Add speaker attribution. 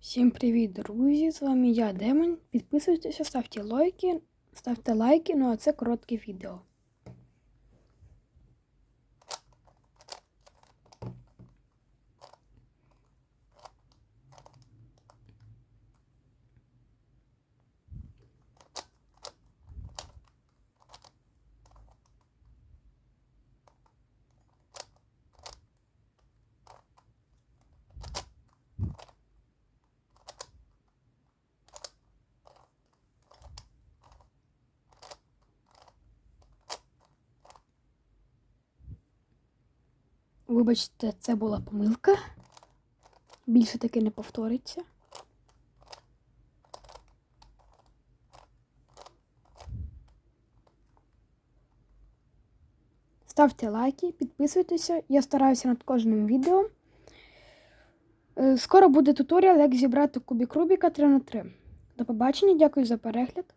Speaker 1: Всім привіт, друзі! З вами я, Демон. Підписуйтеся, ставте лайки, ставте лайки, ну а це коротке відео. Вибачте, це була помилка. Більше таки не повториться. Ставте лайки, підписуйтеся. Я стараюся над кожним відео. Е, Скоро буде туторіал, як зібрати кубік Рубіка 3 на 3 До побачення, дякую за перегляд.